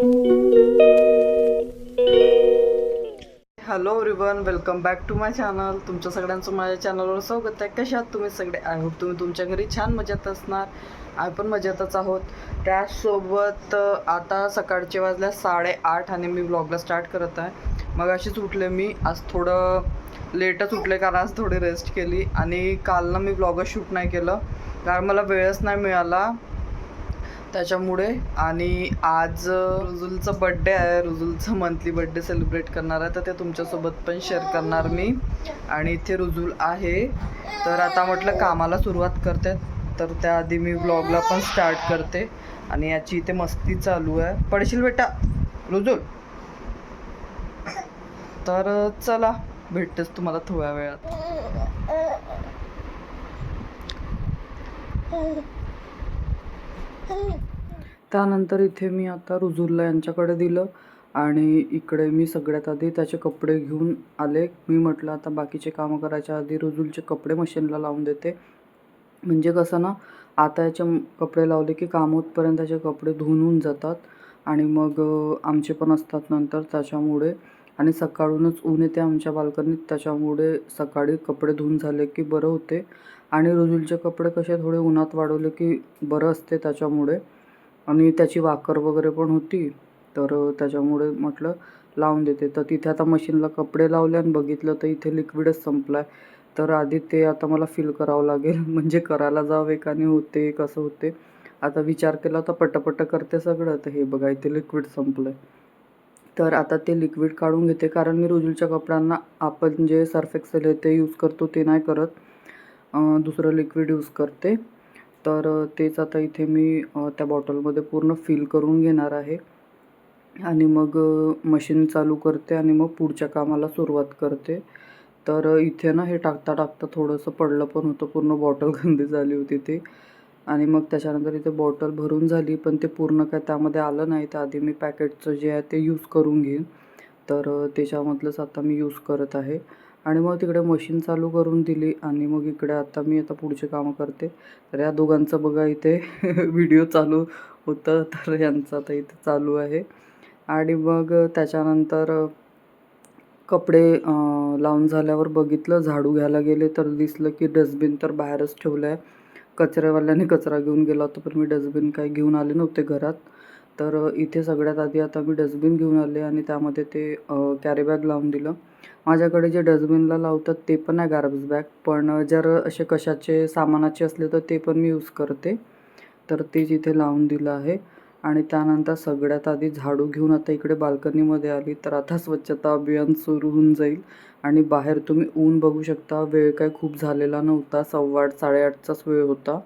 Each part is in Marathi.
Hello रिवन welcome back to my channel तुमच्या सगळ्यांचं माझ्या चॅनलवर स्वागत आहे. कशात तुम्ही सगळे? आय होप तुम्ही तुमच्या घरी छान मजेत असणार. आम्ही पण मजेतच आहोत. त्याचसोबत आता सकाळचे वाजल्या साडेआठ आणि मी ब्लॉगला स्टार्ट करत आहे. मग अशीच उठले मी आज थोडं लेटच उठले कारण आज थोडी रेस्ट केली. आणि काल ना मी ब्लॉगच शूट नाही केलं. कारण मला वेळच नाही मिळाला. त्याच्यामुळे आणि आज रुजुलचा बड्डे आहे. रुजुलचा मंथली बड्डे सेलिब्रेट करणार आहे. तर ते तुमच्यासोबत पण शेअर करणार मी. आणि इथे रुजुल आहे. तर आता म्हटलं कामाला सुरुवात करते. तर त्याआधी मी ब्लॉगला पण स्टार्ट करते. आणि याची इथे मस्ती चालू आहे. पडशील बेटा? रुजुल? तर चला. भेटतेच तुम्हाला थोड्या वेळात. त्यानंतर इथे मी आता रुजुलला यांच्याकडे दिलं आणि इकडे मी सगळ्यात आधी त्याचे कपडे घेऊन आले. मी म्हटलं आता बाकीचे कामं करायच्या आधी रुजुलचे कपडे मशीनला लावून देते. म्हणजे कसं ना आता याचे कपडे लावले की काम होतपर्यंत त्याचे कपडे धुवून होऊन जातात आणि मग आमचे पण असतात नंतर त्याच्यामुळे. आणि सकाळूनच ऊन येते आमच्या बाल्कनीत त्याच्यामुळे सकाळी कपडे धुवून झाले की बरं होते. आणि रुजुलचे कपडे कसे थोडे उन्हात वाढवले की बरं असते त्याच्यामुळे. आणि त्याची वाकर वगैरे पण होती. तर त्याच्यामुळे म्हटलं लावून देते. तर तिथे आता मशीनला कपडे लावले आणि बघितलं तर इथे लिक्विडच संपला आहे तर आधी ते आता मला फिल करावं लागेल. म्हणजे करायला जावे का नाही होते कसं होते? आता विचार केला तर पटपट करते सगळं. तर हे बघा इथे लिक्विड संपलं आहे तर आता ते लिक्विड काढून घेते. कारण मी रुजुलच्या कपड्यांना आपण जे सर्फ एक्सेल आहे ते यूज करतो ते नाही करत. दुसरं लिक्विड यूज करते. तर तेच आता इथे मी त्या बॉटलमध्ये पूर्ण फिल करून घेणार आहे. आणि मग मशीन चालू करते आणि मग पुढच्या कामाला सुरुवात करते. तर इथे ना हे टाकता टाकता थोडंसं पडलं पण होतं. पूर्ण बॉटल गंदी झाली होती ती. आणि मग त्याच्यानंतर इथे बॉटल भरून झाली पण ते पूर्ण काय त्यामध्ये आलं नाही. तर आधी मी पॅकेटचं जे आहे ते यूज करून घेईन. तर त्याच्यामधलंच आता मी यूज करत आहे. आणि मग तिकडे मशीन चालू करून दिली आणि मग इकडे आता मी आता पुढचे कामं करते. तर या दोघांचं बघा इथे व्हिडिओ चालू होतं तर यांचं आता इथे चालू आहे. आणि मग त्याच्यानंतर कपडे लावून झाल्यावर बघितलं झाडू घ्यायला गेले तर दिसलं की डस्टबिन तर बाहेरच ठेवलं आहे कचऱ्यावाल्याने कचरा घेऊन गेला होता पण मी डस्टबिन काही घेऊन आले नव्हते घरात. तर इथे सगळ्यात आधी आता मी डस्टबिन घेऊन आले आणि त्यामध्ये ते कॅरीबॅग लावून दिलं. माझ्याकडे जे डस्टबिनला लावतात ते पण आहे गार्बेज बॅग पण जर असे कशाचे सामानाचे असले तर ते पण मी यूज करते. तर तेच इथे लावून दिलं आहे. आणि त्यानंतर सगळ्यात आधी झाडू घेऊन आता इकडे बाल्कनीमध्ये आली तर आता स्वच्छता अभियान सुरू होऊन जाईल. आणि बाहेर तुम्ही ऊन बघू शकता वेळ काय खूप झालेला नव्हता सव्वा आठ साडेआठचाच वेळ होता.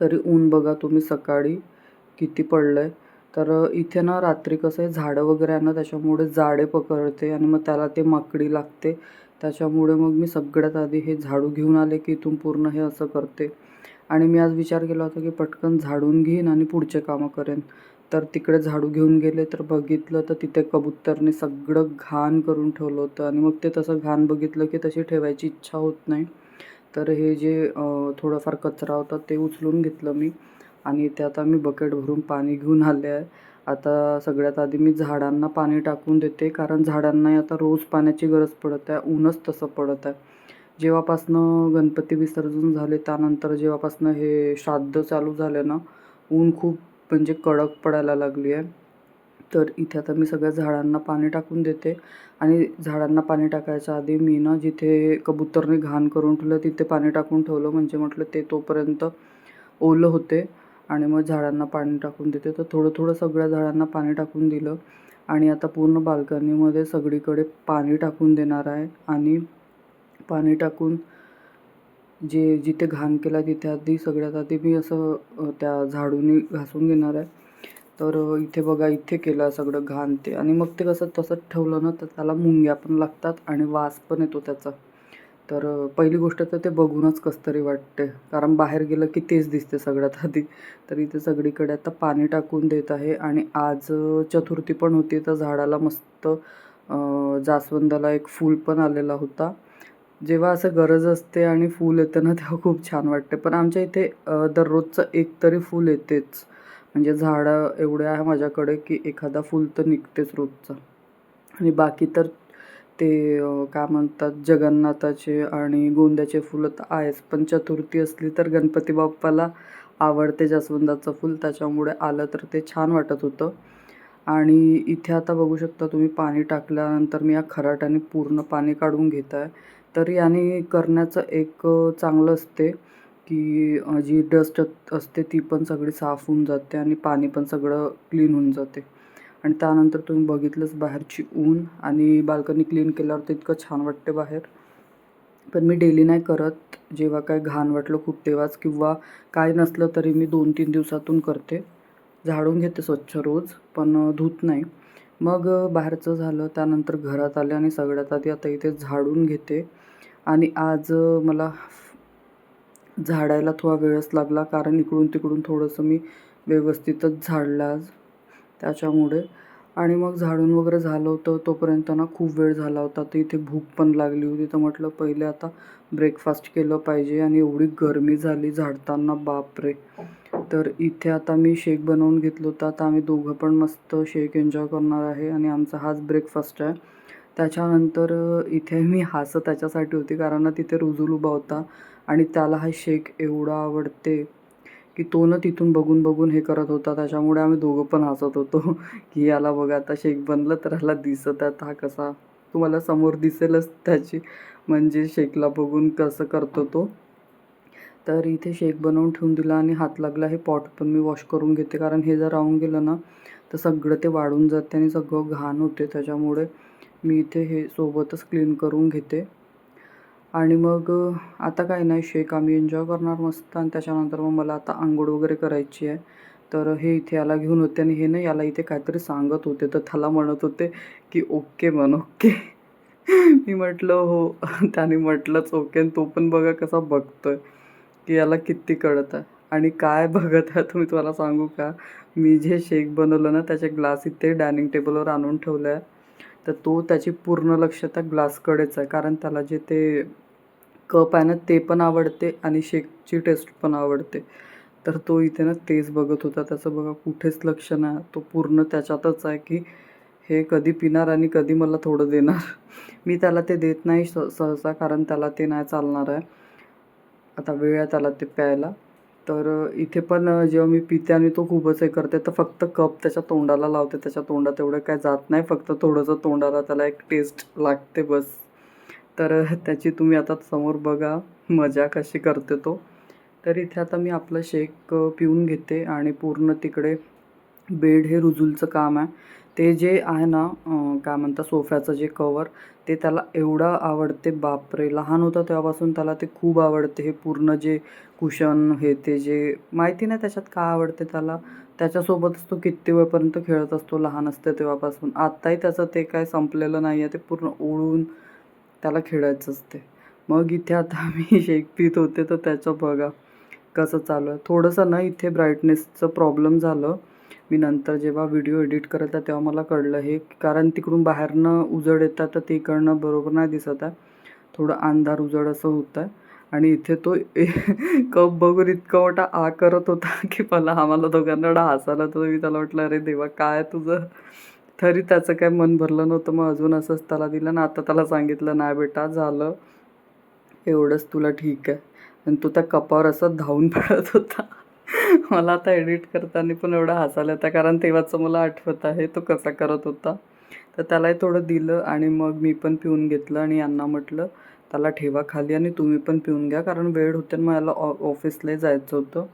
तरी ऊन बघा तुम्ही सकाळी. किती पडलं आहे तर इथे ना रात्री कसं आहे झाडं वगैरे आहे ना त्याच्यामुळे जाडे पकडते आणि मग त्याला ते माकडी लागते. त्याच्यामुळे मग मी सगळ्यात आधी हे झाडू घेऊन आले की इथून पूर्ण हे असं करते. आणि मी आज विचार केला होता की पटकन झाडून घेईन आणि पुढचे कामं करेन. तर तिकडे झाडू घेऊन गेले तर बघितलं तर तिथे कबूतरने सगळं घाण करून ठेवलं होतं. आणि मग ते तसं घाण बघितलं की तशी ठेवायची इच्छा होत नाही. तर हे जे थोडंफार थोडाफार कचरा होता ते उचलून घेतलं मी. आणि त्यात आता मी बकेट भरून पाणी घेऊन आले आहे. आता सगळ्यात आधी मी झाडांना पाणी टाकून देते कारण झाडांनाही आता रोज पाण्याची गरज पडत आहे ऊनच तसं पडत आहे. जेव्हापासनं गणपती विसर्जन झाले त्यानंतर जेव्हापासनं हे श्राद्ध चालू झाले ना ऊन खूप म्हणजे कडक पडायला लागली आहे. तर इथे आता मी सगळ्या झाडांना पाणी टाकून देते आणि झाडांना पाणी टाकायच्या आधी मी ना जिथे कबूतरने घाण करून ठेवलं तिथे पाणी टाकून ठेवलं. म्हणजे म्हटलं ते तोपर्यंत ओलं होते. आणि मग झाडांना पाणी टाकून देते. तर थोडं थोडं सगळ्या झाडांना पाणी टाकून दिलं. आणि आता पूर्ण बाल्कनीमध्ये सगळीकडे पाणी टाकून देणार आहे. आणि पाणी टाकून जे जिथे घाण केला तिथे आधी सगळ्यात आधी मी असं त्या झाडूनी घासून घेणार आहे. तर इथे बघा इथे केलं सगळं घाण ते. आणि मग ते कसं तसंच ठेवलं ना तर त्याला मुंग्या पण लागतात आणि वास पण येतो त्याचा. तर पहिली गोष्ट तर ते बघूनच कसं तरी वाटते. कारण बाहेर गेलं की तेच दिसते सगळ्यात आधी. तर इथे सगळीकडे आता पाणी टाकून देत आहे आणि आज चतुर्थी पण होती. तर झाडाला मस्त जास्वंदाला एक फूल पण आलेला होता. जेव्हा असं गरज असते आणि फूल येतं ना तेव्हा खूप छान वाटते. पण आमच्या इथे दररोजचं एक तरी फूल येतेच. म्हणजे झाडं एवढे आहे माझ्याकडे की एखादा फूल तर निघतेच रोजचं. आणि बाकी तर ते काय म्हणतात जगन्नाथाचे आणि गोंद्याचे फुलं तर आहेच. पण चतुर्थी असली तर गणपती बाप्पाला आवडते जास्वंदाचं फूल. त्याच्यामुळे आलं तर ते छान वाटत होतं. आणि इथे आता बघू शकता तुम्ही पाणी टाकल्यानंतर मी या खराट्याने पूर्ण पाणी काढून घेत आहे तर याने करण्याचं एक चांगलं असते की जी डस्ट असते ती पण सगळी साफ होऊन जाते आणि पाणी पण सगळं क्लीन होऊन जाते. आणि त्यानंतर तुम्ही बघितलंच बाहेरची ऊन आणि बाल्कनी क्लीन केल्यावर तर इतकं छान वाटते बाहेर. पण मी डेली नाही करत. जेव्हा काय घाण वाटलं खूप तेव्हाच किंवा काय नसलं तरी मी दोन तीन दिवसातून करते. झाडून घेते स्वच्छ रोज पण धूत नाही. मग बाहेरचं झालं त्यानंतर घरात आले आणि सगळ्यात आधी आता इथे झाडून घेते. आणि आज मला झाडायला थोडा वेळच लागला कारण इकडून तिकडून थोडंसं मी व्यवस्थितच झाडलं आज. त्याच्यामुळे. आणि मग झाडून वगैरे झालं होतं तोपर्यंत ना खूप वेळ झाला होता. तर इथे भूक पण लागली होती. तर म्हटलं पहिले आता ब्रेकफास्ट केलं पाहिजे आणि एवढी गरमी झाली झाडताना बापरे. तर इथे आता मी शेक बनवून घेतलं होतं. आता आम्ही दोघं पण मस्त शेक एन्जॉय करणार आहे. आणि आमचा हाच ब्रेकफास्ट आहे. त्याच्यानंतर इथे मी हसत त्याच्यासाठी होती. कारण ना तिथे रुजूल उभा होता. आणि त्याला हा शेक एवढा आवडते. की तो ना तिथून बघून बघून हे करत होता. त्याच्यामुळे आम्ही दोघं पण हसत होतो. की याला बघा आता शेक बनलं तर ह्याला दिसत आहेत. हा कसा तुम्हाला समोर दिसेलच त्याची. म्हणजे शेकला बघून कसं करतो तो. तर इथे शेक बनवून ठेवून दिला आणि हात लागला. हे पॉट पण मी वॉश करून घेते. कारण हे जर राहून गेलं ना तर सगळं ते वाढून जाते आणि सगळं घाण होते. त्याच्यामुळे मी इथे हे सोबतच क्लीन करून घेते. आणि मग आता काय नाही शेक आम्ही एन्जॉय करणार मस्त. आणि त्याच्यानंतर मग मला आता आंघोळ वगैरे करायची आहे. तर हे इथे याला घेऊन होते आणि हे ना याला इथे काहीतरी सांगत होते. तर त्याला म्हणत होते की ओके मन ओके. मी म्हटलं हो. त्याने म्हटलंच ओके. आणि तो पण बघा कसा बघतोय की याला किती कळत आहे. आणि काय बघत आहे तुम्ही तुम्हाला सांगू का? मी जे शेक बनवलं ना त्याचे ग्लास इथे डायनिंग टेबलवर आणून ठेवलं आहे तर तो त्याची पूर्ण लक्ष त्या ग्लासकडेच आहे. कारण त्याला जे ते कप आहे ना ते पण आवडते आणि शेकची टेस्ट पण आवडते. तर तो इथे ना तेच बघत होता. त्याचं बघा कुठेच लक्ष नाही तो पूर्ण त्याच्यातच आहे की हे कधी पिणार आणि कधी मला थोडं देणार. मी त्याला ते देत नाही स सहसा कारण त्याला ते नाही चालणार आहे. आता वेळ आहे त्याला ते प्यायला. तर इथे पण जेव्हा मी पिते आणि तो खूपच हे करते तर फक्त कप त्याच्या तोंडाला लावते. त्याच्या तोंडात एवढं काय जात नाही. फक्त थोडंसं तोंडाला त्याला एक टेस्ट लागते बस. तर त्याची तुम्ही आता समोर बघा मजा कशी करते तो. तर इथे आता मी आपलं शेक पिऊन घेते आणि पूर्ण तिकडे बेड हे रुजूलचं काम आहे. ते जे आहे ना काय म्हणतात सोफ्याचं जे कवर ते त्याला एवढं आवडते बापरे! लहान होता तेव्हापासून त्याला ते खूप आवडते. हे पूर्ण जे कुशन हे ते जे माहिती नाही त्याच्यात काय आवडते त्याला? त्याच्यासोबतच तो किती वेळपर्यंत खेळत असतो लहान असते तेव्हापासून. आत्ताही त्याचं ते काय संपलेलं नाही आहे ते पूर्ण ओढून त्याला खेळायचं असते मग इथे आता मी शेक पित होते तर त्याचं बघा कसं चालू आहे. थोडंसं ना इथे ब्राईटनेसचं प्रॉब्लेम झालं. मी नंतर जेव्हा व्हिडिओ एडिट करत आहे तेव्हा मला कळलं हे. कारण तिकडून बाहेरनं उजड येतात तर ते बरोबर नाही दिसत आहे. थोडं अंधार उजड असं होतं आहे आणि इथे तो कप बघून इतका मोठा आ करत होता की मला आम्हाला दोघांना एवढा हसायला तर मी त्याला म्हटलं अरे देवा काय तुझं? तरी त्याचं काय मन भरलं नव्हतं. मग अजून असंच त्याला दिलं ना आता त्याला सांगितलं नाही बेटा झालं. एवढंच तुला ठीक आहे. आणि तो त्या कपावर असं धावून पडत होता. मला आता एडिट करताना पण एवढं हसायला येतं कारण तेव्हाचं मला आठवत आहे तो कसा करत होता. तर त्यालाही थोडं दिलं आणि मग मी पण पिऊन घेतलं आणि यांना म्हटलं त्याला ठेवा खाली आणि तुम्ही पण पिऊन घ्या कारण वेळ होते आणि मला ऑ ऑफिसलाही जायचं होतं.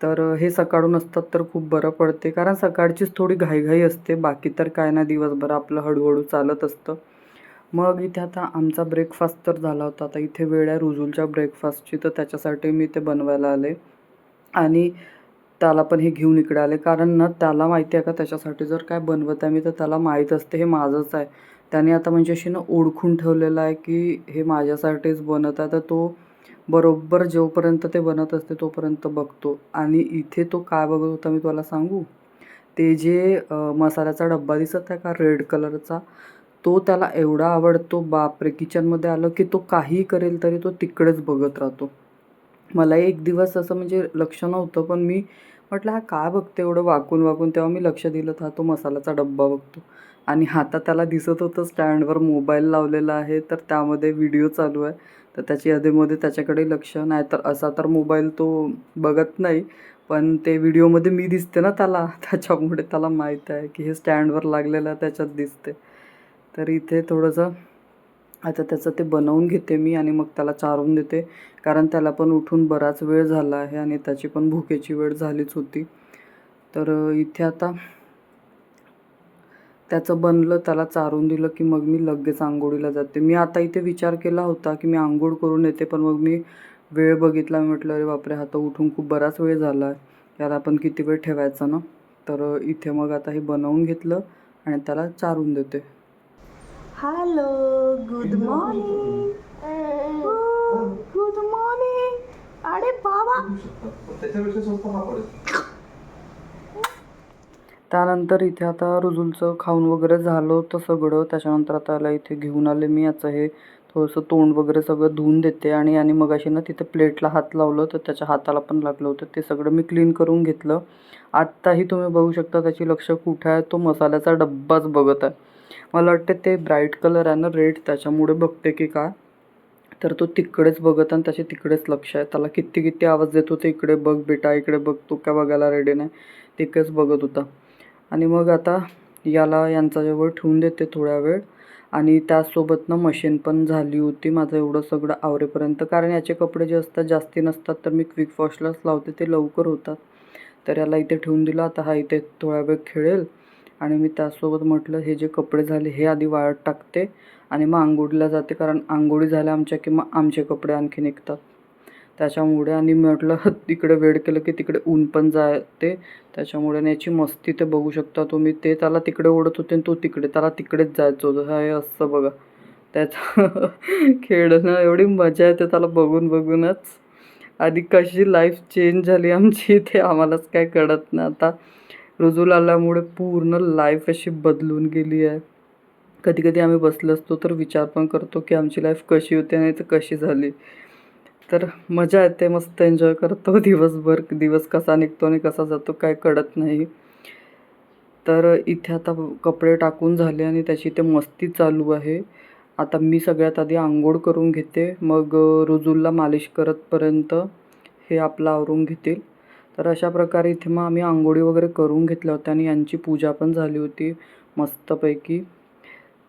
तर हे सकाळून असतात तर खूप बरं पडते. कारण सकाळचीच थोडी घाईघाई असते. बाकी तर काय नाही दिवसभर आपलं हळूहळू चालत असतं. मग इथे आता आमचा ब्रेकफास्ट तर झाला होता. आता इथे वेळ आहे रुजूलच्या ब्रेकफास्टची तर त्याच्यासाठी मी ते बनवायला आले. आणि त्याला पण हे घेऊन इकडे आले. कारण ना त्याला माहिती आहे का त्याच्यासाठी जर काय बनवत आहे मी तर त्याला माहीत असते. हे माझंच आहे. त्याने आता म्हणजे अशी ना ओळखून ठेवलेलं आहे की हे माझ्यासाठीच बनत आहे. तर तो बरोबर जोपर्यंत ते बनत असते तोपर्यंत बघतो. आणि इथे तो काय बघत होता मी तुला सांगू? ते जे मसाल्याचा डब्बा दिसत आहे का रेड कलरचा तो त्याला एवढा आवडतो बापरे किचनमध्ये आलं की तो काहीही करेल तरी तो तिकडेच बघत राहतो. मला एक दिवस असं म्हणजे लक्ष नव्हतं पण मी म्हटलं हा काय बघते एवढं? वाकून वाकून तेव्हा मी लक्ष दिलं तर हा तो मसाल्याचा डब्बा बघतो. आणि हातात त्याला दिसत होतं स्टँडवर मोबाईल लावलेला आहे तर त्यामध्ये व्हिडिओ चालू आहे. तर त्याची अधेमध्ये त्याच्याकडे लक्ष नाही तर असा तर मोबाईल तो बघत नाही. पण ते व्हिडिओमध्ये मी दिसते ना त्याला. त्याच्यामुळे त्याला माहीत आहे की हे स्टँडवर लागलेलं त्याच्यात दिसते. तर इथे थोडंसं आता त्याचं ते बनवून घेते मी आणि मग त्याला चारून देते. कारण त्याला पण उठून बराच वेळ झाला आहे आणि त्याची पण भुकेची वेळ झालीच होती. तर इथे आता त्याचं बनलं त्याला चारून दिलं की मग मी लगेच आंघोळीला जाते. मी आता इथे विचार केला होता की मी आंघोळ करून येते पण मग मी वेळ बघितला. मी म्हटलं अरे बापरे हा तर उठून खूप बराच वेळ झाला आहे याला आपण किती वेळ ठेवायचा ना? तर इथे मग आता हे बनवून घेतलं आणि त्याला चारून देते. Hello good morning good morning अरे बाबा त्याच्यापेक्षा सोपा हा पडेल त्यानंतर इथे आता रुजुलचं खाऊन वगैरे झालं होतं सगळं त्याच्यानंतर आता याला इथे घेऊन आले मी याचं हे थोडंसं तोंड वगैरे सगळं धुवून देते. आणि आणि मग अशी ना तिथे प्लेटला हात लावलं तर त्याच्या हाताला पण लागलं होतं. ते सगळं मी क्लीन करून घेतलं. आत्ताही तुम्ही बघू शकता त्याची लक्ष कुठे आहे. तो मसाल्याचा डब्बाच बघत आहे. मला वाटते ते ब्राईट कलर आहे ना रेड. त्याच्यामुळे बघते की काय. तर तो तिकडेच बघत आणि त्याचे तिकडेच लक्ष आहे. त्याला किती किती आवाज देत होते इकडे बघ बेटा इकडे बघ तो काय बघायला रेडी नाही. तिकडेच बघत होता. आणि मग आता याला यांच्याजवळ ठेवून देते थोड्या वेळ. आणि त्यासोबतनं मशीन पण झाली होती माझं एवढं सगळं आवरेपर्यंत. कारण याचे कपडे जे असतात जास्ती नसतात तर मी क्विक वॉशलाच लावते ते लवकर होतात. तर याला इथे ठेवून दिलं आता हा इथे थोडा वेळ खेळेल. आणि मी त्यासोबत म्हटलं हे जे कपडे झाले हे आधी वाळत टाकते आणि मग आंघोळीला जाते. कारण आंघोळी झाल्या आमच्या की मग आमचे कपडे आणखी निघतात. त्याच्यामुळे आणि म्हटलं तिकडे वेळ केलं की तिकडे ऊन पण जाते. त्याच्यामुळे याची मस्ती ते बघू शकता तुम्ही. ते त्याला तिकडे ओढत होते आणि तो तिकडे त्याला तिकडेच जायचं होतं. हे असं बघा. त्याचं खेळणं एवढी मजा येते त्याला बघून बघूनच आधी कशी लाईफ चेंज झाली आमची ते आम्हालाच काय कळत नाही आता. रुजूल आल्यामुळे पूर्ण लाईफ अशी बदलून गेली आहे. कधी कधी आम्ही बसलो असतो तर विचार पण करतो की आमची लाईफ कशी होती आणि तर कशी झाली. तर मजा येते मस्त एन्जॉय करतो. दिवसभर दिवस कसा निघतो आणि कसा जातो काय कळत नाही. तर इथे आता कपडे टाकून झाले आणि त्याची इथे मस्ती चालू आहे. आता मी सगळ्यात आधी आंघोळ करून घेते. मग रुजूला मालिश करतपर्यंत हे आपलं आवरून घेतील. तर अशा प्रकारे इथे मग आम्ही आंघोळी वगैरे करून घेतल्या होत्या आणि यांची पूजा पण झाली होती मस्तपैकी.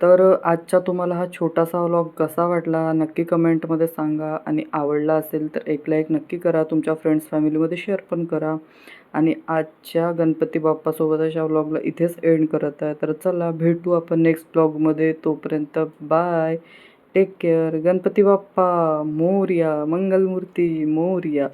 तर आजचा तुम्हाला हा छोटासा व्लॉग कसा वाटला नक्की कमेंटमध्ये सांगा. आणि आवडला असेल तर एक लाईक नक्की करा. तुमच्या फ्रेंड्स फॅमिलीमध्ये शेअर पण करा. आणि आजच्या गणपती बाप्पासोबतच अशा व्लॉगला इथेच एंड करत आहे. तर चला भेटू आपण नेक्स्ट ब्लॉगमध्ये तोपर्यंत bye take care Ganpati Bappa Morya Mangalmurti Morya.